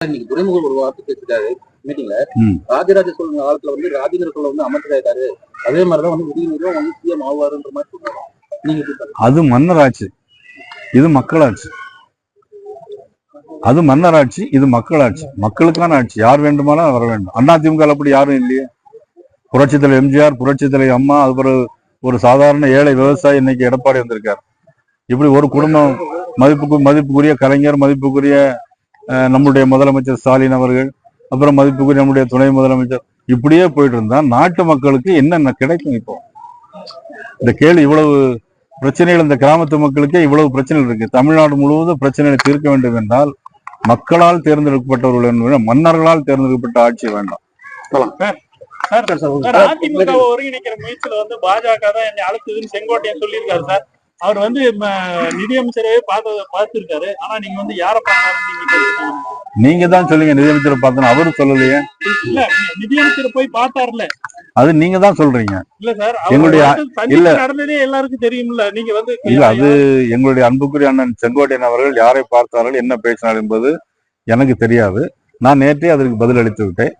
இன்னைக்கு துறைமுகம் ஒரு வார்த்தை பேசிட்டாரு மீட்டிங்ல. ராஜராஜ சோழன் காலத்துல வந்து ராஜேந்திர சோழன் வந்து அமைச்சராயிட்டாரு. அதே மாதிரிதான் வந்து உதயநிதியும் வந்து சிஎம் ஆவாருன்ற மாதிரி நீங்க பாக்குறீங்க? அது மன்னராட்சி. இது மக்களாட்சி. அது மன்னராட்சி இது மக்களாட்சி. மக்களுக்கான ஆட்சி. யார் வேண்டுமானாலும் வர வேண்டும். அதிமுக ல அப்படி யாரும் இல்லையே. புரட்சித் தலைவர் எம்ஜிஆர் புரட்சித் தலைவர் அம்மா அது ஒரு ஒரு சாதாரண ஏழை விவசாயி இன்னைக்கு எடப்பாடி வந்திருக்கார். இப்படி ஒரு குடும்பம் மதிப்புக்கு மதிப்புக்குரிய கலைஞர் மதிப்புக்குரிய நம்முடைய முதலமைச்சர் ஸ்டாலின் அவர்கள் அப்புறம் மதிப்புக்குரிய நம்முடைய துணை முதலமைச்சர் இப்படியே போயிட்டு இருந்தா நாட்டு மக்களுக்கு என்னென்ன கிடைக்கும் இப்போ? இந்த கேள்வி இவ்வளவு பிரச்சனைகள் இந்த கிராமத்து மக்களுக்கே இவ்வளவு பிரச்சனைகள் இருக்கு. தமிழ்நாடு முழுவதும் பிரச்சனைகளை தீர்க்க வேண்டும் என்றால் மக்களால் தேர்ந்தெடுக்கப்பட்டவர்கள் என்பதை மன்னர்களால் தேர்ந்தெடுக்கப்பட்ட ஆட்சி வேண்டாம். அதிமுக ஒருங்கிணைக்கிற முயற்சியில வந்து பாஜக தான் என்னை அழைச்சதுன்னு செங்கோட்டையன் சொல்லியிருக்காரு சார். அவர் வந்து ம, நிதியமைச்சரவே பார்த்து பார்த்திருக்காரு. ஆனா நீங்க வந்து யாரை பார்த்தாருன்னு நீங்க தான் சொல்லுங்க நிதியமைச்சரை பார்த்தோன்னா அவரும் சொல்லலையே? இல்ல நிதியமைச்சர் போய் பார்த்தாருல. அது நீங்க தான் சொல்றீங்க. இல்ல சார் எங்களுடைய- இல்ல. நடந்ததே எல்லாருக்கும் தெரியும்ல. நீங்க வந்து இல்ல அது எங்களுடைய அன்புக்குரிய அண்ணன் செங்கோட்டையன் அவர்கள் யாரை பார்த்தார்கள் என்ன பேசினார் என்பது எனக்கு தெரியாது. நான் நேற்றே அதற்கு பதில் அளித்து விட்டேன்.